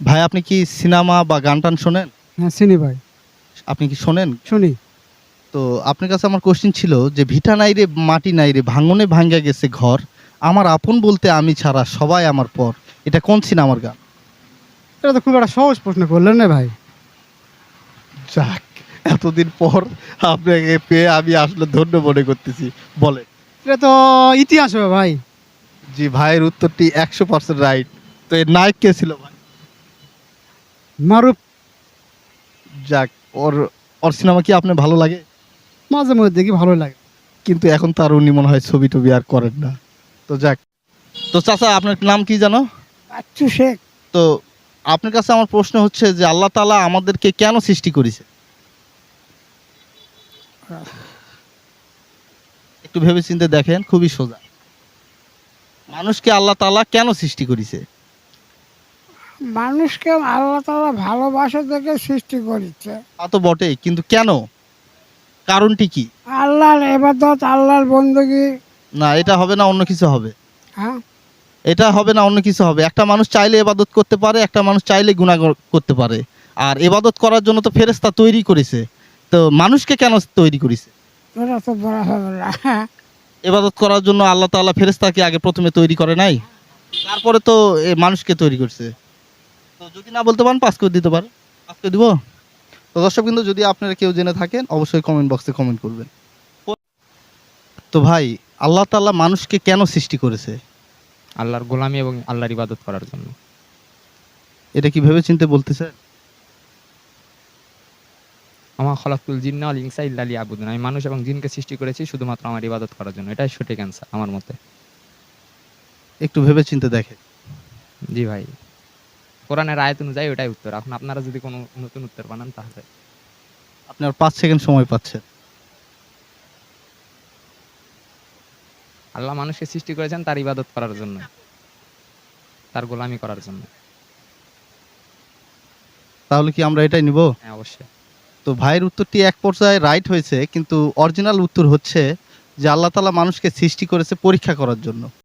ভাই আপনি কি সিনেমা বা গান টান শোনেন? হ্যাঁ চিনি ভাই। আপনি কি শোনেন? শুনি। তো আপনার কাছে আমার কোশ্চেন ছিল যে ভিটা নাই রে মাটি নাই রে ভাঙনে ভাঙ্গা গেছে ঘর। আমার আপন বলতে আমি ছাড়া সবাই আমার পর। এটা কোন সিনেমার গান? এটা তো খুব একটা সহজ প্রশ্ন করলেন না ভাই। যাক এতদিন পর আপনাকে পেয়ে আমি আসলে ধন্য মনে করতেছি। বলে এটা তো ইতিহাস হবে ভাই। জি ভাইয়ের উত্তরটি একশো পার্সেন্ট রাইট তো এর নায়ক কে ছিল ভাই? মারুফ যাক ওর ওর সিনেমা কি আপনার ভালো লাগে? মাঝে মধ্যে দেখি ভালো লাগে। কিন্তু এখন তার উনি মনে হয় ছবি টবি আর করেন না। তো যাক। তো চাচা আপনার নাম কি জানো? আচ্ছু শেখ। তো আপনার কাছে আমার প্রশ্ন হচ্ছে যে আল্লাহ তালা আমাদেরকে কেন সৃষ্টি করেছে? একটু ভেবে চিন্তে দেখেন খুবই সোজা। মানুষকে আল্লাহ তালা কেন সৃষ্টি করেছে? মানুষকে আল্লাহ তালা ভালোবাসা থেকে সৃষ্টি করেছে। তা তো বটেই কিন্তু কেন? কারণটি কি? আল্লাহর এবাদত আল্লাহর বন্দগি না এটা হবে না অন্য কিছু হবে। হ্যাঁ। এটা হবে না অন্য কিছু হবে। একটা মানুষ চাইলে এবাদত করতে পারে একটা মানুষ চাইলে গুণা করতে পারে। আর এবাদত করার জন্য তো ফেরেস্তা তৈরি করেছে। তো মানুষকে কেন তৈরি করেছে? ওরা তো বলা হবে না। এবাদত করার জন্য আল্লাহ তাআলা ফেরেস্তাকে আগে প্রথমে তৈরি করে নাই? তারপরে তো এ মানুষকে তৈরি করছে। তো যদি না বলতে পারেন পাস করে দিতে পারেন। পাস করে দিব। তো দর্শক কিন্তু যদি আপনারা কেউ জেনে থাকেন অবশ্যই কমেন্ট বক্সে কমেন্ট করবেন। তো ভাই আল্লাহ তাআলা মানুষকে কেন সৃষ্টি করেছে? আল্লাহর গোলামি এবং আল্লাহর ইবাদত করার জন্য। এটা কি ভেবে চিন্তে বলতেছে আমার খলাকুল জিন্না আল ইনসা ইল্লা আবুদুন আমি মানুষ এবং জিনকে সৃষ্টি করেছি শুধুমাত্র আমার ইবাদত করার জন্য। এটাই সঠিক অ্যান্সার আমার মতে। একটু ভেবে চিন্তে দেখে জি ভাই। কোরআনের আয়াত অনুযায়ী ওটাই উত্তর। এখন আপনারা যদি কোনো নতুন উত্তর বানান তাহলে। আপনি আর পাঁচ সেকেন্ড সময় পাচ্ছেন। আল্লাহ মানুষকে সৃষ্টি করেছেন তার ইবাদত করার জন্য। তার গোলামি করার জন্য। তাহলে কি আমরা এটাই নিব? হ্যাঁ অবশ্যই। তো ভাইয়ের উত্তরটি এক পর্যায়ে রাইট হয়েছে কিন্তু অরিজিনাল উত্তর হচ্ছে যে আল্লাহ তাআলা মানুষকে সৃষ্টি করেছে পরীক্ষা করার জন্য।